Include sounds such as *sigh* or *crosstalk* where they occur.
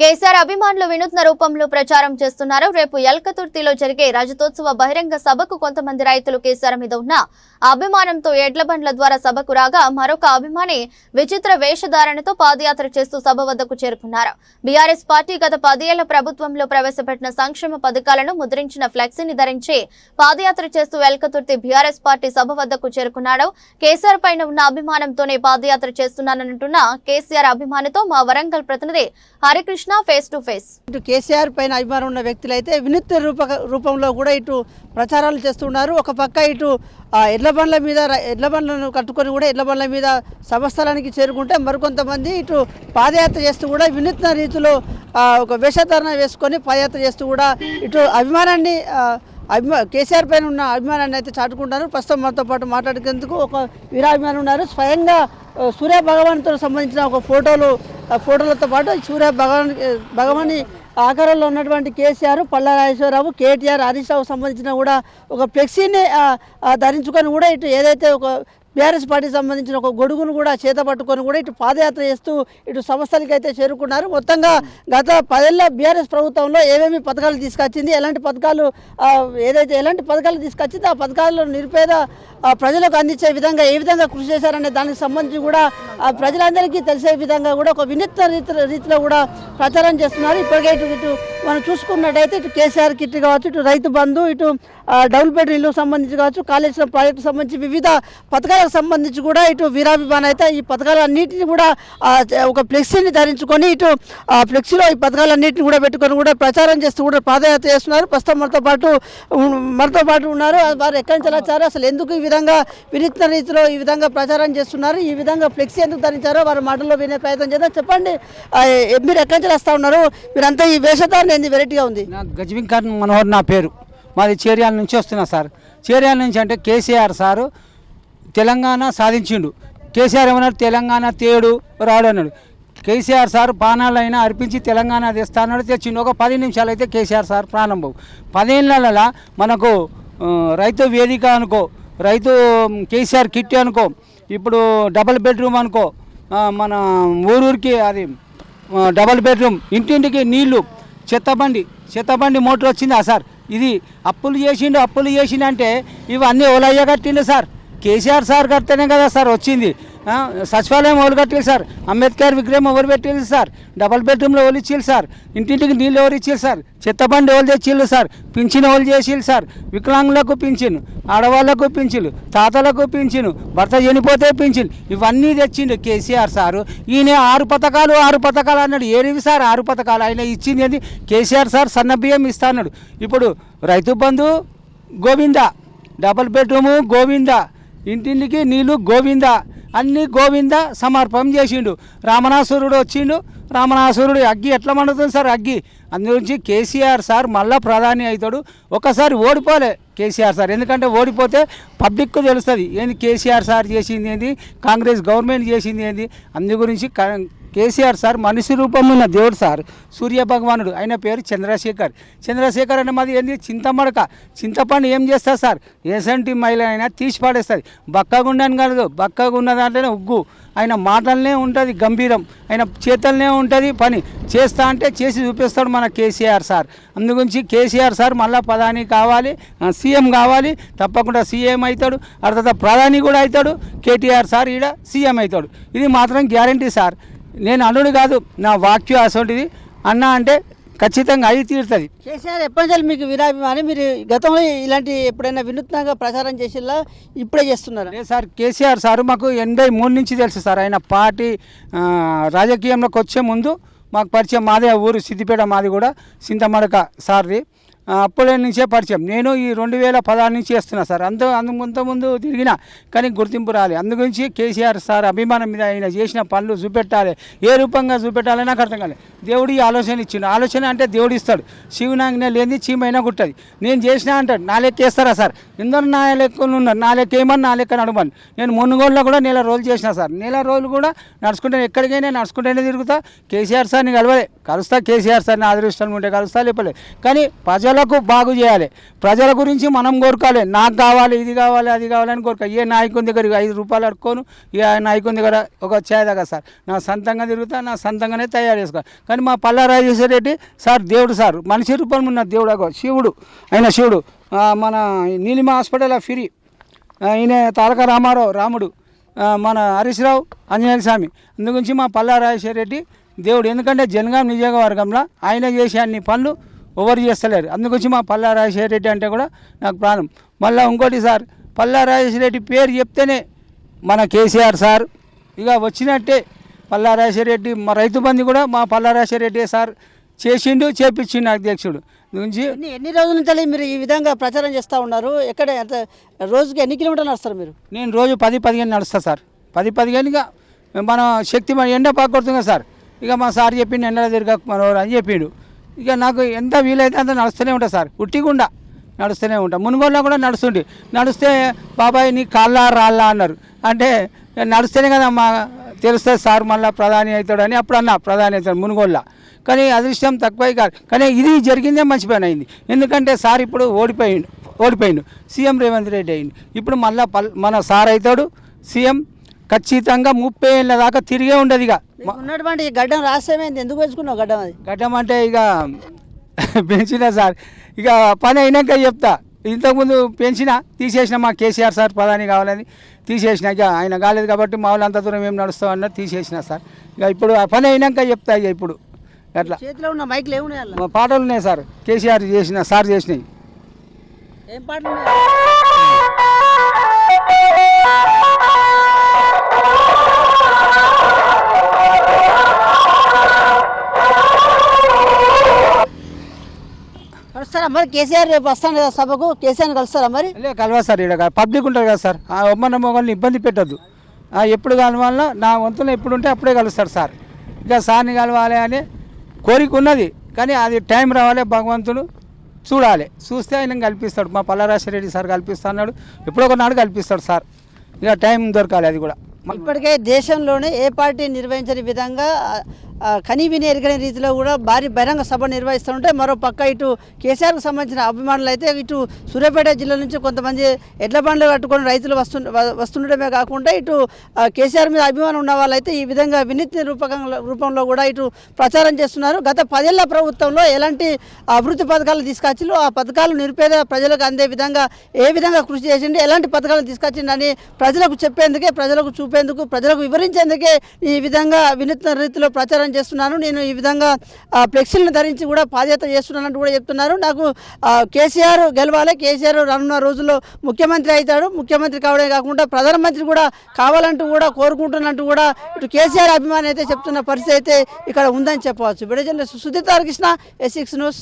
కేసీఆర్ అభిమానులు వినూత్న రూపంలో ప్రచారం చేస్తున్నారు. రేపు ఎల్కతుర్తిలో జరిగే రజతోత్సవ బహిరంగ సభకు కొంతమంది రైతులు కేసీఆర్ మీద ఉన్న అభిమానంతో ఎడ్ల బండ్ల ద్వారా సభకు రాగా మరొక అభిమాని విచిత్ర వేషధారణతో పాదయాత్ర చేస్తూ సభ వద్దకు చేరుకున్నారు. బీఆర్ఎస్ పార్టీ గత పదేళ్ళ ప్రభుత్వంలో ప్రవేశపెట్టిన సంక్షేమ పథకాలను ముద్రించిన ఫ్లెక్సీని ధరించి పాదయాత్ర చేస్తూ ఎల్కతుర్తి బీఆర్ఎస్ పార్టీ సభ వద్దకు చేరుకున్నాడు. కేసీఆర్ పైన ఉన్న అభిమానంతోనే పాదయాత్ర చేస్తున్నానంటున్న కేసీఆర్ అభిమానితో మా వరంగల్ ప్రతినిధి హరికృష్ణ ఫేస్ టు ఫేస్ ఇటు కేసీఆర్ పైన అభిమానం ఉన్న వ్యక్తులైతే వినూత్న రూప రూపంలో కూడా ఇటు ప్రచారాలు చేస్తున్నారు. ఒక పక్క ఇటు ఎడ్ల బండ్ల మీద ఎడ్ల బండ్లను కట్టుకొని కూడా ఎడ్ల బండ్ల మీద సభస్థలానికి చేరుకుంటే మరికొంతమంది ఇటు పాదయాత్ర చేస్తూ కూడా వినూత్న రీతిలో ఒక వేషధారణ వేసుకొని పాదయాత్ర చేస్తూ కూడా ఇటు అభిమానాన్ని అభిమా కేసీఆర్ పైన ఉన్న అభిమానాన్ని అయితే చాటుకుంటారు. ప్రస్తుతం మనతో పాటు మాట్లాడుకేందుకు ఒక వీరాభిమాని ఉన్నారు. స్వయంగా సూర్య భగవాన్తో సంబంధించిన ఒక ఫోటోలు ఫోటోలతో పాటు సూర్య భగవాన్ భగవాని ఆకారంలో ఉన్నటువంటి కేసీఆర్ పల్లా రాజేశ్వరరావు కేటీఆర్ హరీష్ రావు సంబంధించిన కూడా ఒక ఫ్లెక్సీని ధరించుకొని కూడా ఇటు ఏదైతే ఒక బీఆర్ఎస్ పార్టీకి సంబంధించిన ఒక గొడుగును కూడా చేత పట్టుకొని కూడా ఇటు పాదయాత్ర చేస్తూ ఇటు సంస్థలకి అయితే చేరుకున్నారు. మొత్తంగా గత పదేళ్ళ బీఆర్ఎస్ ప్రభుత్వంలో ఏమేమి పథకాలు తీసుకొచ్చింది ఎలాంటి పథకాలు ఏదైతే ఎలాంటి పథకాలు తీసుకొచ్చిందో ఆ పథకాలను నిరుపేద ప్రజలకు అందించే విధంగా ఏ విధంగా కృషి చేశారనే దానికి సంబంధించి కూడా ఆ, ప్రజలందరికీ తెలిసే విధంగా కూడా ఒక వినూత్న రీతి రీతిలో కూడా ప్రచారం చేస్తున్నారు. ఇప్పటికే ఇటు మనం చూసుకున్నట్టయితే ఇటు కేసీఆర్ కిట్ కావచ్చు ఇటు రైతు బంధు ఇటు ఆ, డబుల్ బెడ్ ఇల్లు సంబంధించి కావచ్చు కాళేశ్వరం ప్రాజెక్టు సంబంధించి వివిధ పథకాలకు సంబంధించి కూడా ఇటు వీరాభిమాన్ అయితే ఈ పథకాలన్నింటినీ కూడా ఒక ఫ్లెక్సీని ధరించుకొని ఇటు ఆ ఫ్లెక్సీలో ఈ పథకాలన్నింటినీ కూడా పెట్టుకొని కూడా ప్రచారం చేస్తూ కూడా పాదయాత్ర చేస్తున్నారు. ప్రస్తుతం మనతో పాటు మనతో పాటు ఉన్నారు. వారు ఎక్కడి నుంచి వచ్చారు అసలు ఎందుకు ఈ విధంగా వినూత్న రీతిలో ఈ విధంగా ప్రచారం చేస్తున్నారు? ఈ విధంగా ఫ్లెక్సీ ఎందుకు ధరించారో వారి మాటల్లో వినే ప్రయత్నం చేద్దాం. చెప్పండి మీరు ఎక్కడి నుంచి వస్తూ ఉన్నారు? మీరంతా ఈ వేషధారణ ఏంది వెరైటీగా ఉంది. నా గజవింకర్ మనోహర్ నా పేరు. మాది చేర్యాల నుంచి వస్తున్నా సార్. చేర్యాల నుంచి అంటే కేసీఆర్ సారు తెలంగాణ సాధించిండు. కేసీఆర్ ఏమన్నాడు? తెలంగాణ తేడు రాడు అన్నాడు. కేసీఆర్ సార్ ప్రాణాలైనా అర్పించి తెలంగాణ తెస్తా అన్నాడు. తెచ్చిండు. ఒక పది నిమిషాలు అయితే కేసీఆర్ సార్ ప్రారంభం పదేళ్ళ మనకు రైతు వేదిక అనుకో రైతు కేసీఆర్ కిట్ అనుకో ఇప్పుడు డబల్ బెడ్రూమ్ అనుకో మన ఊరూరికి అది డబల్ బెడ్రూమ్ ఇంటింటికి నీళ్ళు చెత్తబండి చెత్తబండి మోటార్ వచ్చిందా సార్? ఇది అప్పులు చేసిండు అప్పులు చేసిండు అంటే ఇవన్నీ ఓలయ్య కట్టిండు సార్. కేసీఆర్ సార్ కడితేనే కదా సార్ వచ్చింది. సచివాలయం ఎవరు కట్టింది సార్? అంబేద్కర్ విగ్రహం ఎవరు పెట్టింది సార్? డబల్ బెడ్రూమ్లో ఎవరు ఇచ్చారు సార్? ఇంటింటికి నీళ్ళు ఎవరు ఇచ్చారు సార్? చెత్తబండి ఎవరు తెచ్చిళ్ళు సార్? పింఛన్ ఎవరు చేసిళ్ళు సార్? వికలాంగులకు పింఛను ఆడవాళ్ళకు పింఛను తాతలకు పింఛను భర్త చనిపోతే పింఛను ఇవన్నీ తెచ్చిండు కేసీఆర్ సారు. ఈయన ఆరు పథకాలు ఆరు పథకాలు అన్నాడు. ఏడివి సార్? ఆరు పథకాలు. ఆయన ఇచ్చింది ఏంది? కేసీఆర్ సార్ సన్న బియ్యం ఇస్తా అన్నాడు. ఇప్పుడు రైతు బంధు గోవింద డబల్ బెడ్రూము గోవింద ఇంటింటికి నీళ్ళు గోవింద అన్ని గోవింద సమర్పం చేసిండు. రామణాసురుడు వచ్చిండు. రామణాసురుడు అగ్గి ఎట్లా మండుతుంది సార్? అగ్గి. అందుగురించి కేసీఆర్ సార్ మళ్ళా ప్రధాని అవుతాడు. ఒకసారి ఓడిపోలే కేసీఆర్ సార్. ఎందుకంటే ఓడిపోతే పబ్లిక్కు తెలుస్తుంది. ఏంది కేసీఆర్ సార్ చేసింది ఏంది? కాంగ్రెస్ గవర్నమెంట్ చేసింది ఏంది? అందు గురించి కేసీఆర్ సార్ మనిషి రూపంలో ఉన్న దేవుడు సార్ సూర్య భగవానుడు ఆయన పేరు చంద్రశేఖర్. చంద్రశేఖర్ అనే మాది ఏంది? చింతమడక. చింతపండు ఏం చేస్తారు సార్? ఎసంటి మహిళ అయినా తీసి పాడేస్తుంది. బక్కగుండని కాదు బక్కగా ఉన్న దాంట్లోనే ఉగ్గు. ఆయన మాటలనే ఉంటుంది గంభీరం. ఆయన చేతలనే ఉంటుంది పని. చేస్తా అంటే చేసి చూపిస్తాడు మన కేసీఆర్ సార్. అందుగురించి కేసీఆర్ సార్ మళ్ళీ ప్రధాని కావాలి సీఎం కావాలి. తప్పకుండా సీఎం అవుతాడు ఆ తర్వాత ప్రధాని కూడా అవుతాడు కేటీఆర్ సార్ ఈడ సీఎం అవుతాడు ఇది మాత్రం గ్యారంటీ సార్. నేను అనుడు కాదు నా వాక్యం అసొంటిది అన్న అంటే ఖచ్చితంగా అయి తీరుతుంది. కేసీఆర్ ఎప్పటి నుంచి మీకు వీరాభిమాని మీరు గతంలో ఇలాంటి ఎప్పుడైనా వినూత్నంగా ప్రచారం చేసేలా ఇప్పుడే చేస్తున్నారా. లేదు సార్ కేసీఆర్ సార్ మాకు ఎనభై మూడు నుంచి తెలుసు సార్. ఆయన పార్టీ రాజకీయంలోకి వచ్చే ముందు మాకు పరిచయం మాదే ఊరు సిద్దిపేట మాది కూడా సింతమడక సార్ది. అప్పుడే నుంచే పరిచయం. నేను ఈ రెండు వేల పదహారు నుంచి చేస్తున్నా సార్. అందు అంత ముందు తిరిగిన కానీ గుర్తింపు రాలి. అందుగురించి కేసీఆర్ సార్ అభిమానం మీద ఆయన చేసిన పనులు చూపెట్టాలి. ఏ రూపంగా చూపెట్టాలి నాకు అర్థం కాలేదు దేవుడు ఈ ఆలోచన ఇచ్చిండు. ఆలోచన అంటే దేవుడు ఇస్తాడు. శివునాంగిన లేని చీమైనా కుట్టది. నేను చేసినా అంటాడు నా లెక్క వేస్తారా సార్? ఎందరు నా లెక్కలు ఉన్నారు. నా లెక్క ఏమని నా లెక్క నడమని నేను మునుగోళ్ళలో కూడా నెల రోజులు చేసిన సార్. నెల రోజులు కూడా నడుచుకుంటే ఎక్కడికైనా నడుచుకుంటేనే తిరుగుతా. కేసీఆర్ సార్ని కలవలే. కలుస్తా కేసీఆర్ సార్ని అదృష్టం ఉంటే కలుస్తా లేపలే. కానీ ప్రజలు ప్రజలకు బాగు చేయాలి. ప్రజల గురించి మనం కోరుకోవాలి. నాకు కావాలి ఇది కావాలి అది కావాలని కోరుకో ఏ నాయకుని దగ్గర ఐదు రూపాయలు అడుక్కోను ఏ నాయకుని దగ్గర ఒక ఛాయ్ దగ్గర సార్. నా సొంతంగా తిరుగుతా నా సొంతంగానే తయారు చేసుకోవాలి కానీ మా పల్లా రాజేశ్వర రెడ్డి సార్ దేవుడు సార్. మనిషి రూపంలో ఉన్న దేవుడు శివుడు. ఆయన శివుడు. మన నీలిమ హాస్పిటల్ ఫ్రీ. ఆ, ఈయన తారక రామారావు రాముడు. మన హరీష్ రావు ఆంజనేయ స్వామి. అందుగురించి మా పల్లా రాజేశ్వర రెడ్డి దేవుడు. ఎందుకంటే జనగాం నియోజకవర్గంలో ఆయన చేసే అన్ని పనులు ఎవరు చేస్తలేరు. అందుగురించి మా పల్లా రాజేశ్వర రెడ్డి అంటే కూడా నాకు ప్రాణం. మళ్ళీ ఇంకోటి సార్ పల్లా రాజేశ్వర రెడ్డి పేరు చెప్తేనే మన కేసీఆర్ సార్. ఇక వచ్చినట్టే పల్లా రాజేశ్వర రెడ్డి మా రైతు బంధు కూడా మా పల్లా రాజేశ్వర రెడ్డి సార్ చేసిండు చేపించిండు అధ్యక్షుడు. గురించి ఎన్ని రోజుల నుంచి మీరు ఈ విధంగా ప్రచారం చేస్తూ ఉన్నారు? ఎక్కడ ఎంత రోజుకి ఎన్ని కిలోమీటర్లు నడుస్తారు మీరు? నేను రోజు పది పదిహేను నడుస్తా సార్. పది పదిహేనుగా మన శక్తి మన ఎండ పాకొడుతుంది కదా సార్. ఇక మా సార్ చెప్పిండు ఎండలో తిరగ మనోడు అని చెప్పిండు. ఇక నాకు ఎంత వీలైతే అంత నడుస్తూనే ఉంటా సార్. ఉట్టిగుండా నడుస్తూనే ఉంటా. మునుగోళ్ళ కూడా నడుస్తుండే. నడిస్తే బాబాయ్ నీ కాళ్ళ రాళ్ళా అన్నారు. అంటే నడుస్తేనే కదా మా తెలుస్తుంది సార్ మళ్ళీ ప్రధాని అవుతాడని అప్పుడు అన్నా ప్రధాని అవుతాడు మునుగోళ్ళ కానీ అదృష్టం తక్కువై కాదు. కానీ ఇది జరిగిందే మంచి పని అయింది. ఎందుకంటే సార్ ఇప్పుడు ఓడిపోయిండు ఓడిపోయిండు. సీఎం రేవంత్ రెడ్డి అయింది ఇప్పుడు మళ్ళీ పల్ మన సార్ అవుతాడు సీఎం ఖచ్చితంగా ముప్పై ఏళ్ళ దాకా తిరిగే ఉండదు ఇక ఉన్నటువంటి గడ్డం రాష్ట్రమైంది ఎందుకు పెంచుకున్నావు గడ్డం అది? గడ్డం అంటే ఇక *laughs* పెంచిన సార్. ఇక పని అయినాక చెప్తా. ఇంతకుముందు పెంచిన తీసేసిన మా కేసీఆర్ సార్ ప్రధాని కావాలని తీసేసిన. ఇక ఆయన కాలేదు కాబట్టి మా వాళ్ళు అంత దూరం ఏం నడుస్తాం అన్నది తీసేసిన సార్. ఇక ఇప్పుడు ఆ పని అయినాక చెప్తా ఇక ఇప్పుడు. అట్లా. చేతిలో ఉన్న మైక్లు ఏమున్నాయి పాటలు ఉన్నాయి సార్. కేసీఆర్ చేసిన సార్ చేసినాయి ఏం పాటలు ఉన్నాయి? కలుస్తారా? మరి కేసీఆర్ రేపు వస్తాను కదా సభకు? కేసీఆర్ కలుస్తారా మరి? లే కలవా సార్ ఇక్కడ పబ్లిక్ ఉంటుంది కదా సార్. ఆ ఒమ్మన్న మొగల్ని ఇబ్బంది పెట్టద్దు. ఎప్పుడు కలవాలన్నా నా వంతున ఎప్పుడు ఉంటే అప్పుడే కలుస్తారు సార్. ఇక సార్ని కలవాలి అని కోరిక ఉన్నది. కానీ అది టైం రావాలి భగవంతుడు చూడాలి. చూస్తే ఆయన కల్పిస్తాడు. మా పల్లరాశ్వరెడ్డి సార్ కల్పిస్తా అన్నాడు. ఎప్పుడో ఒకనాడు కల్పిస్తాడు సార్. ఇక టైం దొరకాలి అది కూడా. ఇప్పటికే దేశంలోనే ఏ పార్టీ నిర్వహించని విధంగా కనీవిని ఎరగని రీతిలో కూడా భారీ బహిరంగ సభ నిర్వహిస్తుంటే మరో పక్క ఇటు కేసీఆర్కు సంబంధించిన అభిమానులు అయితే ఇటు సూర్యాపేట జిల్లా నుంచి కొంతమంది ఎడ్ల బండ్లు కట్టుకొని రైతులు వస్తు వస్తుండడమే వస్తుండటమే కాకుండా ఇటు కేసీఆర్ మీద అభిమానం ఉన్న వాళ్ళైతే ఈ విధంగా వినతి రూపకంలో రూపంలో కూడా ఇటు ప్రచారం చేస్తున్నారు. గత పదేళ్ళ ప్రభుత్వంలో ఎలాంటి అభివృద్ధి పథకాలు తీసుకొచ్చి ఆ పథకాలు నిరుపేద ప్రజలకు అందే విధంగా ఏ విధంగా కృషి చేసిండి ఎలాంటి పథకాలు తీసుకొచ్చిండని ప్రజలకు చెప్పేందుకే ప్రజలకు చూపేందుకు ప్రజలకు వివరించేందుకే ఈ విధంగా వినూత్న రీతిలో ప్రచారం చేస్తున్నాను. నేను ఈ విధంగా ఫ్లెక్సీలను ధరించి కూడా పాదయాత్ర చేస్తున్నానంటూ కూడా చెప్తున్నారు. నాకు కేసీఆర్ గెలవాలి. కేసీఆర్ రానున్న రోజుల్లో ముఖ్యమంత్రి అవుతాడు. ముఖ్యమంత్రి కావడమే కాకుండా ప్రధానమంత్రి కూడా కావాలంటూ కూడా కోరుకుంటున్నట్టు కూడా ఇటు కేసీఆర్ అభిమాని అయితే చెప్తున్న పరిస్థితి అయితే ఇక్కడ ఉందని చెప్పవచ్చు. Bidajalli Sudheer Krishna S six news.